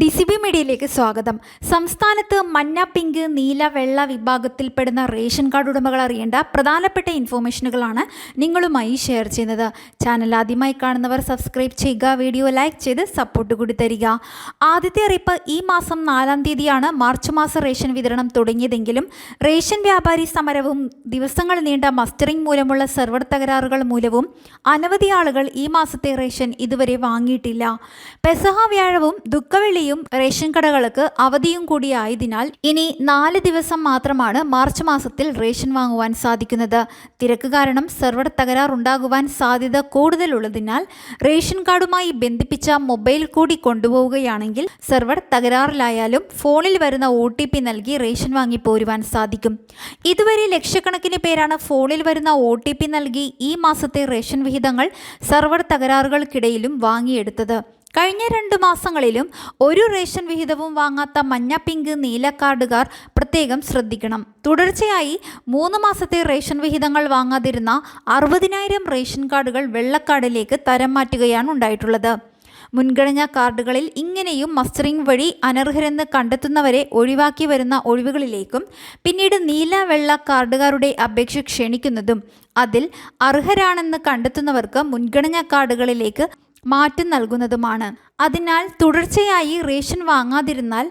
D C B മീഡിയയിലേക്ക് സ്വാഗതം. സംസ്ഥാനത്ത് മഞ്ഞ പിങ്ക് നീല വെള്ള വിഭാഗത്തിൽപ്പെടുന്ന റേഷൻ കാർഡ് ഉടമകൾ അറിയേണ്ട പ്രധാനപ്പെട്ട ഇൻഫോർമേഷനുകളാണ് നിങ്ങളുമായി ഷെയർ ചെയ്യുന്നത്. ചാനൽ ആദ്യമായി കാണുന്നവർ സബ്സ്ക്രൈബ് ചെയ്യുക വീഡിയോ ലൈക്ക് ചെയ്ത് സപ്പോർട്ട് കൂടി തരിക. ആദ്യത്തെ അറിയിപ്പ് ഈ മാസം നാലാം തീയതിയാണ് മാർച്ച് മാസം റേഷൻ വിതരണം തുടങ്ങിയതെങ്കിലും റേഷൻ വ്യാപാരി സമരവും ദിവസങ്ങൾ നീണ്ട മസ്റ്ററിംഗ് മൂലമുള്ള സെർവർ തകരാറുകൾ മൂലവും അനവധി ആളുകൾ ഈ മാസത്തെ റേഷൻ ഇതുവരെ വാങ്ങിയിട്ടില്ല. പെസഹ വ്യാഴവും ദുഃഖവെള്ളിയും റേഷൻ കടകൾക്ക് അവധിയും കൂടിയായതിനാൽ ഇനി നാല് ദിവസം മാത്രമാണ് മാർച്ച് മാസത്തിൽ റേഷൻ വാങ്ങുവാൻ സാധിക്കുന്നത്. തിരക്ക് കാരണം സെർവർ തകരാറുണ്ടാകുവാൻ സാധ്യത കൂടുതലുള്ളതിനാൽ റേഷൻ കാർഡുമായി ബന്ധിപ്പിച്ച മൊബൈൽ കൂടി കൊണ്ടുപോവുകയാണെങ്കിൽ സെർവർ തകരാറിലായാലും ഫോണിൽ വരുന്ന ഒ ടി പി നൽകി റേഷൻ വാങ്ങി പോരുവാൻ സാധിക്കും. ഇതുവരെ ലക്ഷക്കണക്കിന് പേരാണ് ഫോണിൽ വരുന്ന ഒ ടി പി നൽകി ഈ മാസത്തെ റേഷൻ വിഹിതങ്ങൾ സെർവർ തകരാറുകൾക്കിടയിലും വാങ്ങിയെടുത്തത്. കഴിഞ്ഞ രണ്ട് മാസങ്ങളിലും ഒരു റേഷൻ വിഹിതവും വാങ്ങാത്ത മഞ്ഞ പിങ്ക് നീല കാർഡുകാർ പ്രത്യേകം ശ്രദ്ധിക്കണം. തുടർച്ചയായി മൂന്ന് മാസത്തെ റേഷൻ വിഹിതങ്ങൾ വാങ്ങാതിരുന്ന അറുപതിനായിരം റേഷൻ കാർഡുകൾ വെള്ളക്കാർഡിലേക്ക് തരം മാറ്റുകയാണ് ഉണ്ടായിട്ടുള്ളത്. മുൻഗണനാ കാർഡുകളിൽ ഇങ്ങനെയും മസ്റ്ററിംഗ് വഴി അനർഹരെന്ന് കണ്ടെത്തുന്നവരെ ഒഴിവാക്കി വരുന്ന ഒഴിവുകളിലേക്കും പിന്നീട് നീല വെള്ള കാർഡുകാരുടെ അപേക്ഷ ക്ഷണിക്കുന്നതും അതിൽ അർഹരാണെന്ന് കണ്ടെത്തുന്നവർക്ക് മുൻഗണനാ കാർഡുകളിലേക്ക് മാറ്റം നൽകുന്നതുമാണ്. അതിനാൽ തുടർച്ചയായി റേഷൻ വാങ്ങാതിരുന്നാൽ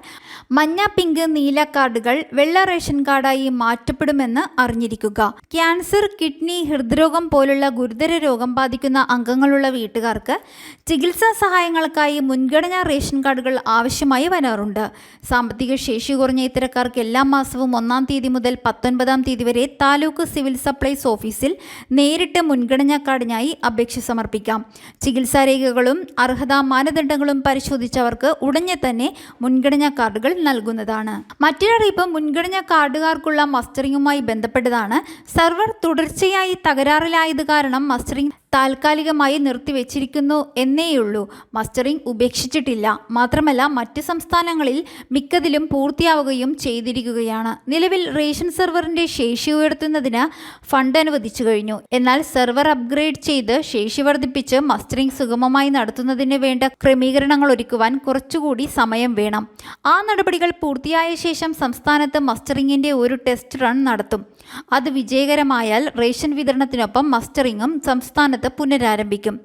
മഞ്ഞ പിങ്ക് നീല കാർഡുകൾ വെള്ള റേഷൻ കാർഡായി മാറ്റപ്പെടുമെന്ന് അറിഞ്ഞിരിക്കുക. ക്യാൻസർ കിഡ്നി ഹൃദ്രോഗം പോലുള്ള ഗുരുതര രോഗം ബാധിക്കുന്ന അംഗങ്ങളുള്ള വീട്ടുകാർക്ക് ചികിത്സാ സഹായങ്ങൾക്കായി മുൻഗണനാ റേഷൻ കാർഡുകൾ ആവശ്യമായി വരാറുണ്ട്. സാമ്പത്തിക ശേഷി കുറഞ്ഞ ഇത്തരക്കാർക്ക് എല്ലാ മാസവും ഒന്നാം തീയതി മുതൽ പത്തൊൻപതാം തീയതി വരെ താലൂക്ക് സിവിൽ സപ്ലൈസ് ഓഫീസിൽ നേരിട്ട് മുൻഗണനാ കാർഡിനായി അപേക്ഷ സമർപ്പിക്കാം. ചികിത്സാ രേഖകളും അർഹതാ മാനദണ്ഡങ്ങളും പരിശോധിച്ചവർക്ക് ഉടനെ തന്നെ മുൻഗണനാ കാർഡുകൾ നൽകുന്നതാണ്. മറ്റൊരറിയിപ്പ് മുൻഗണനാ കാർഡുകാർക്കുള്ള മസ്റ്ററിങ്ങുമായി ബന്ധപ്പെട്ടതാണ്. സെർവർ തുടർച്ചയായി തകരാറിലായത് കാരണം മസ്റ്ററിംഗ് താൽക്കാലികമായി നിർത്തിവെച്ചിരിക്കുന്നു എന്നേയുള്ളൂ. മസ്റ്ററിംഗ് ഉപേക്ഷിച്ചിട്ടില്ല. മാത്രമല്ല മറ്റ് സംസ്ഥാനങ്ങളിൽ മിക്കതിലും പൂർത്തിയാവുകയും ചെയ്തിരിക്കുകയാണ്. നിലവിൽ റേഷൻ സെർവറിന്റെ ശേഷി ഉയർത്തുന്നതിന് ഫണ്ട് അനുവദിച്ചു കഴിഞ്ഞു. എന്നാൽ സെർവർ അപ്ഗ്രേഡ് ചെയ്ത് ശേഷി വർദ്ധിപ്പിച്ച് മസ്റ്ററിംഗ് സുഗമമായി നടത്തുന്നതിന് വേണ്ട ക്രമീകരണങ്ങൾ ഒരുക്കുവാൻ കുറച്ചുകൂടി സമയം വേണം. ആ നടപടികൾ പൂർത്തിയായ ശേഷം സംസ്ഥാനത്ത് മസ്റ്ററിംഗിന്റെ ഒരു ടെസ്റ്റ് റൺ നടത്തും. അത് വിജയകരമായാൽ റേഷൻ വിതരണത്തിനൊപ്പം മസ്റ്ററിംഗും സംസ്ഥാനത്ത് പുനരാരംഭിക്കും.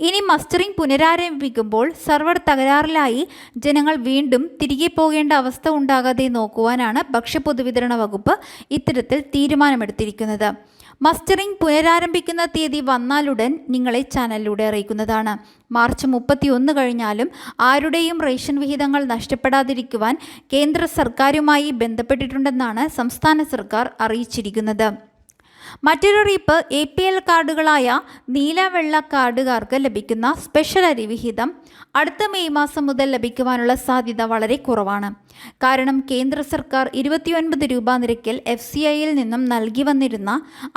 ഇനി മസ്റ്ററിംഗ് പുനരാരംഭിക്കുമ്പോൾ സർവർ തകരാറിലായി ജനങ്ങൾ വീണ്ടും തിരികെ പോകേണ്ട അവസ്ഥ ഉണ്ടാകാതെ നോക്കുവാനാണ് ഭക്ഷ്യപൊതുവിതരണ വകുപ്പ് ഇത്തരത്തിൽ തീരുമാനമെടുത്തിരിക്കുന്നത്. മസ്റ്ററിംഗ് പുനരാരംഭിക്കുന്ന തീയതി വന്നാലുടൻ നിങ്ങളെ ചാനലിലൂടെ അറിയിക്കുന്നതാണ്. മാർച്ച് മുപ്പത്തി ഒന്ന് കഴിഞ്ഞാലും ആരുടെയും റേഷൻ വിഹിതങ്ങൾ നഷ്ടപ്പെടാതിരിക്കുവാൻ കേന്ദ്ര സർക്കാരുമായി ബന്ധപ്പെട്ടിട്ടുണ്ടെന്നാണ് സംസ്ഥാന സർക്കാർ അറിയിച്ചിരിക്കുന്നത്. മറ്റൊരറിയിപ്പ് എ പി എൽ കാർഡുകളായ നീലവെള്ള കാർഡുകാർക്ക് ലഭിക്കുന്ന സ്പെഷ്യൽ അരി വിഹിതം അടുത്ത മെയ് മാസം മുതൽ ലഭിക്കുവാനുള്ള സാധ്യത വളരെ കുറവാണ്. കാരണം കേന്ദ്ര സർക്കാർ ഇരുപത്തിയൊൻപത് രൂപ നിരക്കിൽ എഫ് സി ഐയിൽ നിന്നും നൽകി വന്നിരുന്ന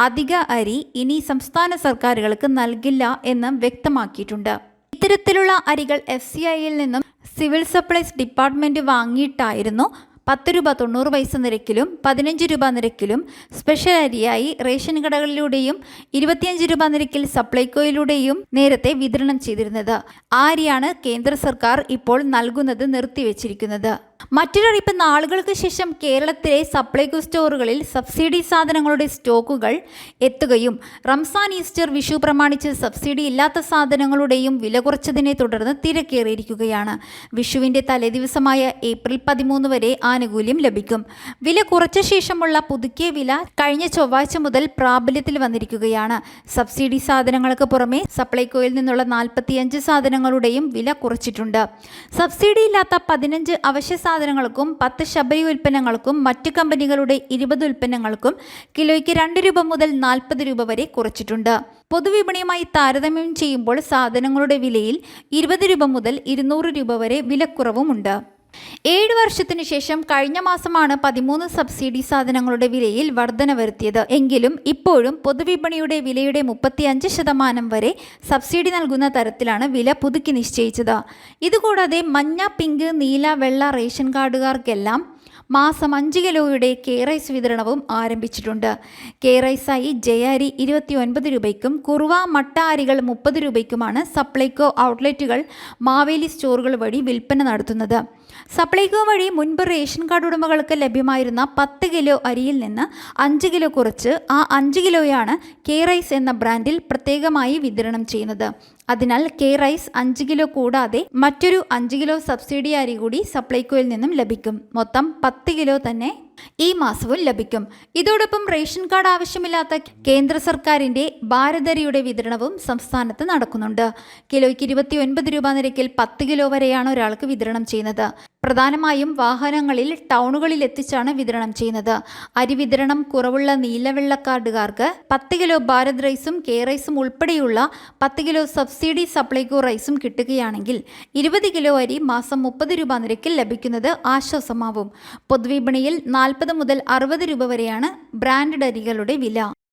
അധിക അരി ഇനി സംസ്ഥാന സർക്കാരുകൾക്ക് നൽകില്ല എന്ന് വ്യക്തമാക്കിയിട്ടുണ്ട്. ഇത്തരത്തിലുള്ള അരികൾ എഫ് സി ഐയിൽ നിന്നും സിവിൽ സപ്ലൈസ് ഡിപ്പാർട്ട്മെന്റ് വാങ്ങിയിട്ടായിരുന്നു പത്ത് രൂപ തൊണ്ണൂറ് പൈസ നിരക്കിലും പതിനഞ്ച് രൂപ നിരക്കിലും സ്പെഷ്യൽ അരിയായി റേഷൻ കടകളിലൂടെയും ഇരുപത്തിയഞ്ച് രൂപ നിരക്കിൽ സപ്ലൈകോയിലൂടെയും നേരത്തെ വിതരണം ചെയ്തിരുന്നത്. ആ അരിയാണ് കേന്ദ്ര സർക്കാർ ഇപ്പോൾ നൽകുന്നത് നിർത്തിവെച്ചിരിക്കുന്നത്? മറ്റൊരറിയിപ്പ് നാളുകൾക്ക് ശേഷം കേരളത്തിലെ സപ്ലൈകോ സ്റ്റോറുകളിൽ സബ്സിഡി സാധനങ്ങളുടെ സ്റ്റോക്കുകൾ എത്തുകയും റംസാൻ ഈസ്റ്റർ വിഷു പ്രമാണിച്ച് സബ്സിഡി ഇല്ലാത്ത സാധനങ്ങളുടെയും വില കുറച്ചതിനെ തുടർന്ന് തിരക്കേറിയിരിക്കുകയാണ്. വിഷുവിന്റെ തലേദിവസമായ ഏപ്രിൽ പതിമൂന്ന് വരെ ആനുകൂല്യം ലഭിക്കും. വില കുറച്ച ശേഷമുള്ള പുതുക്കിയ വില കഴിഞ്ഞ ചൊവ്വാഴ്ച മുതൽ പ്രാബല്യത്തിൽ വന്നിരിക്കുകയാണ്. സബ്സിഡി സാധനങ്ങൾക്ക് പുറമെ സപ്ലൈകോയിൽ നിന്നുള്ള നാൽപ്പത്തിയഞ്ച് സാധനങ്ങളുടെയും വില കുറച്ചിട്ടുണ്ട്. സബ്സിഡി ഇല്ലാത്ത പതിനഞ്ച് അവശ്യ സാധനങ്ങൾക്കും പത്ത് ശബരി ഉൽപ്പന്നങ്ങൾക്കും മറ്റ് കമ്പനികളുടെ ഇരുപത് ഉൽപ്പന്നങ്ങൾക്കും കിലോയ്ക്ക് രണ്ട് രൂപ മുതൽ നാൽപ്പത് രൂപ വരെ കുറച്ചിട്ടുണ്ട്. പൊതുവിപണിയുമായി താരതമ്യം ചെയ്യുമ്പോൾ സാധനങ്ങളുടെ വിലയിൽ ഇരുപത് രൂപ മുതൽ ഇരുന്നൂറ് രൂപ വരെ വിലക്കുറവുമുണ്ട്. ഏഴ് വർഷത്തിനു ശേഷം കഴിഞ്ഞ മാസമാണ് പതിമൂന്ന് സബ്സിഡി സാധനങ്ങളുടെ വിലയിൽ വർധന വരുത്തിയത്. എങ്കിലും ഇപ്പോഴും പൊതുവിപണിയുടെ വിലയുടെ മുപ്പത്തിയഞ്ച് ശതമാനം വരെ സബ്സിഡി നൽകുന്ന തരത്തിലാണ് വില പുതുക്കി നിശ്ചയിച്ചത്. ഇതുകൂടാതെ മഞ്ഞ പിങ്ക് നീല വെള്ള റേഷൻ കാർഡുകാർക്കെല്ലാം മാസം അഞ്ച് കിലോയുടെ കെ റൈസ് വിതരണവും ആരംഭിച്ചിട്ടുണ്ട്. കെ റൈസായി ജയാരി ഇരുപത്തി ഒൻപത് രൂപയ്ക്കും കുറുവ മട്ട അരികൾ മുപ്പത് രൂപയ്ക്കുമാണ് സപ്ലൈകോ ഔട്ട്ലെറ്റുകൾ മാവേലി സ്റ്റോറുകൾ വഴി വിൽപ്പന നടത്തുന്നത്. സപ്ലൈകോ വഴി മുൻപ് റേഷൻ കാർഡ് ഉടമകൾക്ക് ലഭ്യമായിരുന്ന പത്ത് കിലോ അരിയിൽ നിന്ന് അഞ്ച് കിലോ കുറച്ച് ആ അഞ്ച് കിലോയാണ് കെ റൈസ് എന്ന ബ്രാൻഡിൽ പ്രത്യേകമായി വിതരണം ചെയ്യുന്നത്. അതിനാൽ കെ റൈസ് അഞ്ച് കിലോ കൂടാതെ മറ്റൊരു അഞ്ച് കിലോ സബ്സിഡി അരി കൂടി സപ്ലൈകോയിൽ നിന്നും ലഭിക്കും. മൊത്തം പത്ത് കിലോ തന്നെ ഈ മാസവും ലഭിക്കും. ഇതോടൊപ്പം റേഷൻ കാർഡ് ആവശ്യമില്ലാത്ത കേന്ദ്ര സർക്കാരിന്റെ ഭാരതരിയുടെ വിതരണവും സംസ്ഥാനത്ത് നടക്കുന്നുണ്ട്. കിലോയ്ക്ക് ഇരുപത്തി ഒൻപത് രൂപ നിരക്കിൽ പത്ത് കിലോ വരെയാണ് ഒരാൾക്ക് വിതരണം ചെയ്യുന്നത്. പ്രധാനമായും വാഹനങ്ങളിൽ ടൗണുകളിൽ എത്തിച്ചാണ് വിതരണം ചെയ്യുന്നത്. അരി വിതരണം കുറവുള്ള നീലവെള്ള കാർഡുകാർക്ക് പത്ത് കിലോ ഭാരത് റൈസും കെ റൈസും ഉൾപ്പെടെയുള്ള പത്ത് കിലോ സബ്സിഡി സപ്ലൈകോ റൈസും കിട്ടുകയാണെങ്കിൽ ഇരുപത് കിലോ അരി മാസം മുപ്പത് രൂപ നിരക്കിൽ ലഭിക്കുന്നത് ആശ്വാസമാവും. പൊതുവിപണിയിൽ നാൽപ്പത് മുതൽ അറുപത് രൂപ വരെയാണ് ബ്രാൻഡഡ് അരികളുടെ വില.